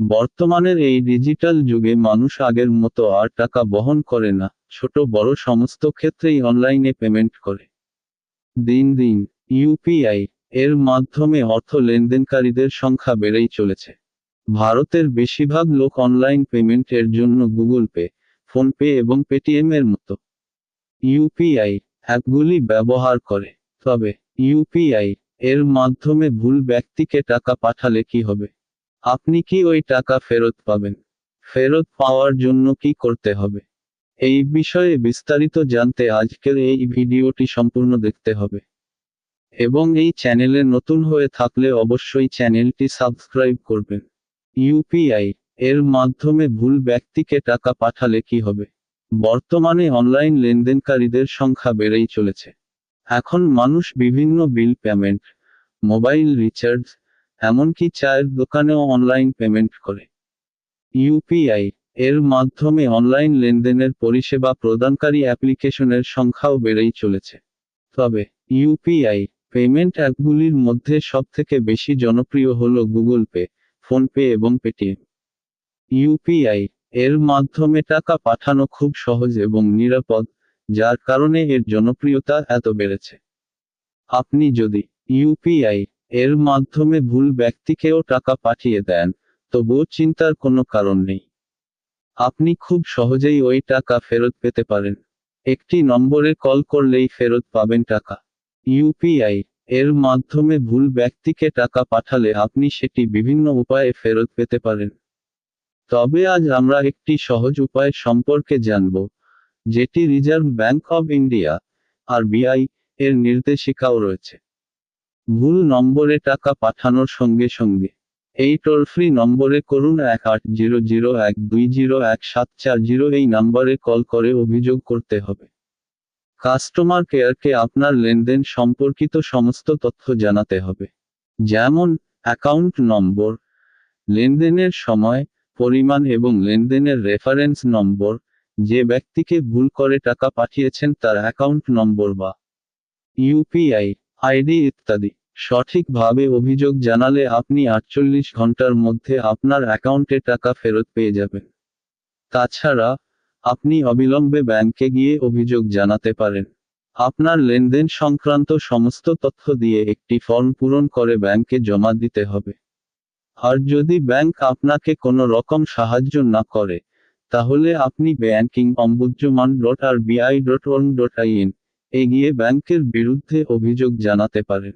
বর্তমানের এই ডিজিটাল যুগে মানুষ আগের মতো আর টাকা বহন করে না, ছোট বড় সমস্ত ক্ষেত্রেই অনলাইনে পেমেন্ট করে। দিন দিন ইউপিআই এর মাধ্যমে অর্থ লেনদেনকারীদের সংখ্যা বেড়েই চলেছে। ভারতের বেশিরভাগ লোক অনলাইন পেমেন্টের জন্য গুগল পে, ফোনপে এবং পেটিএম এর মতো ইউপিআই অ্যাপগুলি ব্যবহার করে, তবে ইউপিআই এর মাধ্যমে ভুল ব্যক্তিকে টাকা পাঠালে কি হবে? আপনি কি ওই টাকা ফেরত পাবেন? ফেরত পাওয়ার জন্য কি করতে হবে? এই বিষয়ে বিস্তারিত জানতে আজকের এই ভিডিওটি সম্পূর্ণ দেখতে হবে। এবং এই চ্যানেলে নতুন হয়ে থাকলে অবশ্যই চ্যানেলটি সাবস্ক্রাইব করবেন। ইউপিআই এর মাধ্যমে ভুল ব্যক্তিকে টাকা পাঠালে কি হবে? বর্তমানে অনলাইন লেনদেনকারীদের সংখ্যা বেড়েই চলেছে। এখন মানুষ বিভিন্ন বিল পেমেন্ট, মোবাইল রিচার্জ এমনকি চায়ের দোকানেও অনলাইন পেমেন্ট করে। ইউপিআই এর মাধ্যমে অনলাইন লেনদেনের পরিষেবা প্রদানকারী অ্যাপ্লিকেশনের সংখ্যাও বেড়েই চলেছে। তবে ইউপিআই পেমেন্ট অ্যাপগুলির মধ্যে সবথেকে বেশি জনপ্রিয় হল গুগল পে ফোনপে এবং পেটিএম ইউপিআই এর মাধ্যমে টাকা পাঠানো খুব সহজ এবং নিরাপদ, যার কারণে এর জনপ্রিয়তা এত বেড়েছে। আপনি যদি ইউপিআই এর মাধ্যমে ভুল ব্যক্তিকেও টাকা পাঠিয়ে দেন তবুও চিন্তার কোনো কারণ নেই। আপনি খুব সহজেই ওই টাকা ফেরত পেতে পারেন। একটি নম্বরে কল করলেই ফেরত পাবেন টাকা। ইউপিআই এর মাধ্যমে ভুল ব্যক্তিকে টাকা পাঠালে আপনি সেটি বিভিন্ন উপায়ে ফেরত পেতে পারেন। তবে আজ আমরা একটি সহজ উপায় সম্পর্কে জানব, যেটি রিজার্ভ ব্যাংক অব ইন্ডিয়া, আর আরবিআই এর নির্দেশিকাও রয়েছে। ভুল নম্বরে টাকা পাঠানোর সঙ্গে সঙ্গে। এই টোল ফ্রি নম্বরে করুন এক আট জিরো জিরো এক দুই জিরো এক সাত চার জিরো এই নম্বরে কল করে অভিযোগ করতে হবে। কাস্টমার কেয়ারকে আপনার লেনদেন সম্পর্কিত সমস্ত তথ্য জানাতে হবে। যেমন, অ্যাকাউন্ট নম্বর, লেনদেনের সময়, পরিমাণ এবং লেনদেনের রেফারেন্স নম্বর, যে ব্যক্তিকে ভুল করে টাকা পাঠিয়েছেন তার অ্যাকাউন্ট নম্বর বা ইউপিআই আইডি ইত্যাদি। সঠিকভাবে অভিযোগ জানালে আপনি আটচল্লিশ ঘণ্টার মধ্যে আপনার অ্যাকাউন্টে টাকা ফেরত পেয়ে যাবেন। তাছাড়া, আপনি অবিলম্বে ব্যাংকে গিয়ে অভিযোগ জানাতে পারেন। আপনার লেনদেন সংক্রান্ত সমস্ত তথ্য দিয়ে একটি ফর্ম পূরণ করে ব্যাংকে জমা দিতে হবে। আর যদি ব্যাংক আপনাকে কোনো রকম সাহায্য না করে, তাহলে আপনি banking ombudsman dot R BI dot on dot IN এ ব্যাংকের বিরুদ্ধে অভিযোগ জানাতে পারেন।